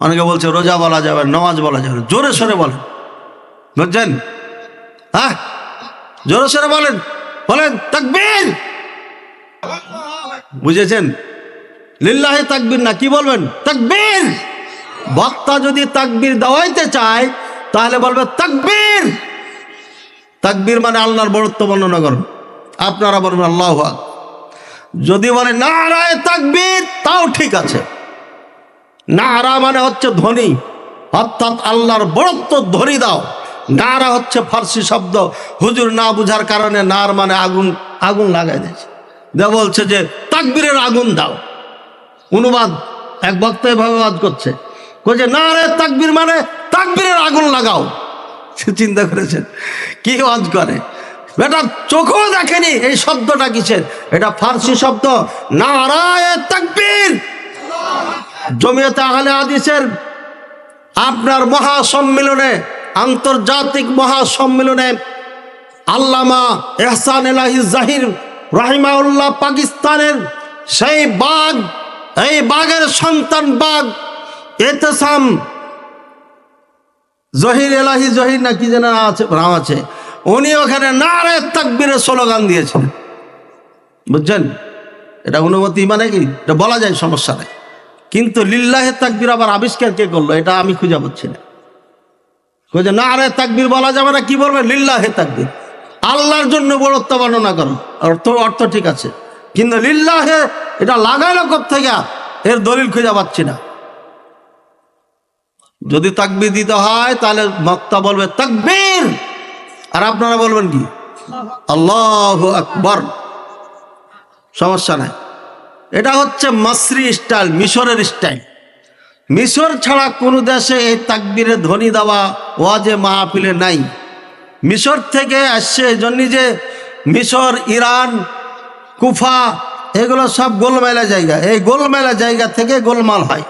অনেকে বলছে রোজা বলা যাবে না, নামাজ বলা যাবে জোরে সরে বলেন। বুঝছেন? হ্যাঁ? জোরে সরে বলেন। বলেন তাকবীর! বুঝেছেন? লিল্লাহে তাকবীর না কি বলবেন? তাকবীর! বক্তা যদি তাকবীর দেওয়াইতে চায় তাহলে বলবে তাকবীর! তাকবীর মানে আল্লাহর বড়ত্ব বর্ণনা করুন। আপনারা বলবেন আল্লাহ। যদি বলে নারায় তাকবীর তাও ঠিক আছে। নারা মানে হচ্ছে ধ্বনি। অর্থাৎ আল্লাহর বড়ত্ব ধ্বনি দাও। নারা হচ্ছে ফার্সি শব্দ। হুজুর না বুঝার কারণে নার মানে আগুন আগুন লাগাই দিয়েছে। দে বলছে যে, তাকবীরের আগুন দাও। অনুবাদ, এক বক্তা এভাবে বাদ করছে। বলছে না রে তাকবীর মানে তাকবীরের আগুন লাগাও। সে চিন্তা করেছেন কি ওয়াজ করে? বেটা, চোখও দেখেনি এই শব্দটা কিসের? এটা ফার্সি শব্দ। নারায় তাকবীর! জমিয়তে আহলে হাদিসের আপনার মহাসম্মেলনে, আন্তর্জাতিক মহাসম্মেলনে আল্লামা এহসান এলাহি জাহির রাহিমাউল্লাহ পাকিস্তানের সেই বাঘ, এই বাঘের সন্তান বাঘ, এতেসাম জহির এলাহি জহির না কি যেন আছে, নাম আছে। উনি ওখানে নারে তাকবীরের স্লোগান দিয়েছেন বুঝছেন? এটা অনুমতি মানে কি? এটা বলা যায় সমস্যা নেই। কিন্তু লিল্লাহে তাকবির আবার আবিষ্কার কে করল? এটা আমি খুঁজে পাচ্ছি না। খুঁজে না, আরে তাকবীর বলা যাবে না, কি বলবে? লিল্লাহে তাকবির। আল্লাহর জন্য বড়ত্ব বর্ণনা করো। অর্থ অর্থ ঠিক আছে। কিন্তু লিল্লাহে, এটা লাগাইলো থেকে এর দলিল খুঁজে পাচ্ছি না। যদি তাকবির দিতে হয়, তাহলে বক্তা বলবে, তাকবীর! আর আপনারা বলবেন কি? আল্লাহ আকবর। সমস্যা নাই। এটা হচ্ছে মাসরি স্টাইল, মিশরের স্টাইল। মিশর ছাড়া কোনো দেশে এই তাকবিরে ধ্বনি দেওয়া, ওয়াজে মাহফিলে নাই। মিশর থেকে আসছে এই জন্যই যে মিশর, ইরান, কুফা, এগুলো সব গোলমেলা জায়গা। এই গোলমেলা জায়গা থেকে গোলমাল হয়।